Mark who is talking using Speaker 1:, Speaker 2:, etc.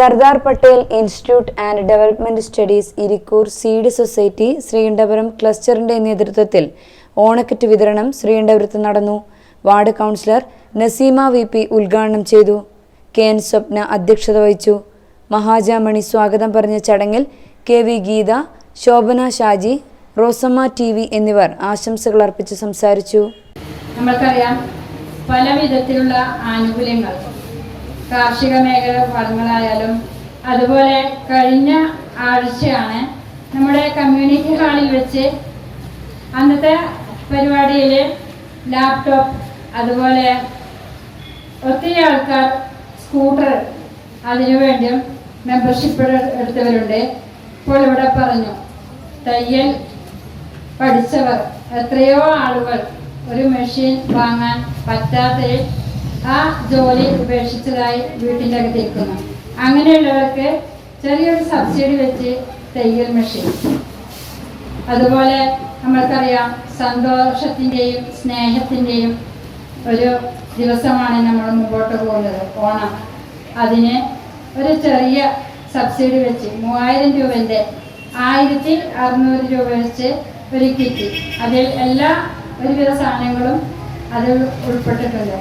Speaker 1: Sardar Patel institute and development studies Irikkur seed society Sreekandapuram ക്ലസ്റ്ററിന്റെ നേതൃത്വത്തിൽ ഓണക്കിറ്റ് വിതരണം ശ്രീകണ്ഠപുരത്ത് നടന്നു. Ward councillor Naseema V P ഉദ്ഘാടനം ചെയ്തു. കെ എൻ സ്വപ്ന അധ്യക്ഷത വഹിച്ചു. മഹാജാമണി സ്വാഗതം പറഞ്ഞ ചടങ്ങിൽ K V Geetha Shobhana Shaji Rosamma T V എന്നിവർ ആശംസകൾ അർപ്പിച്ച് സംസാരിച്ചു.
Speaker 2: നമ്മൾക്കറിയാം പല വിധത്തിലുള്ള ആനുകൂല്യങ്ങൾ കാർഷിക മേഖല ഫലങ്ങളായാലും അതുപോലെ കഴിഞ്ഞ ആഴ്ചയാണ് നമ്മുടെ കമ്മ്യൂണിറ്റി ഹാളിൽ വെച്ച് അന്നത്തെ പരിപാടിയിൽ ലാപ്ടോപ്പ് അതുപോലെ ഒത്തിരി ആൾക്കാർ സ്കൂട്ടർ അതിനു വേണ്ടിയും മെമ്പർഷിപ്പ് എടുത്തവരുണ്ട്. ഇപ്പോൾ ഇവിടെ പറഞ്ഞു തയ്യൽ പഠിച്ചവർ എത്രയോ ആളുകൾ ഒരു മെഷീൻ വാങ്ങാൻ പറ്റാത്തതിൽ ആ ജോലി ഉപേക്ഷിച്ചതായി വീട്ടിന്റെ അകത്തിരിക്കുന്നു അങ്ങനെയുള്ളവർക്ക് ചെറിയൊരു സബ്സിഡി വെച്ച് തയ്യൽ മെഷീൻ. അതുപോലെ നമ്മൾക്കറിയാം സന്തോഷത്തിന്റെയും സ്നേഹത്തിന്റെയും ഒരു ദിവസമാണ് നമ്മൾ മുമ്പോട്ട് പോകുന്നത് ഓണം. അതിന് ഒരു ചെറിയ സബ്സിഡി വെച്ച് മൂവായിരം രൂപന്റെ ആയിരത്തി അറുന്നൂറ് രൂപ വെച്ച് ഒരു കിറ്റ്. അതിൽ എല്ലാ ഒരുവിധ സാധനങ്ങളും അതിൽ ഉൾപ്പെട്ടിട്ടുണ്ട്.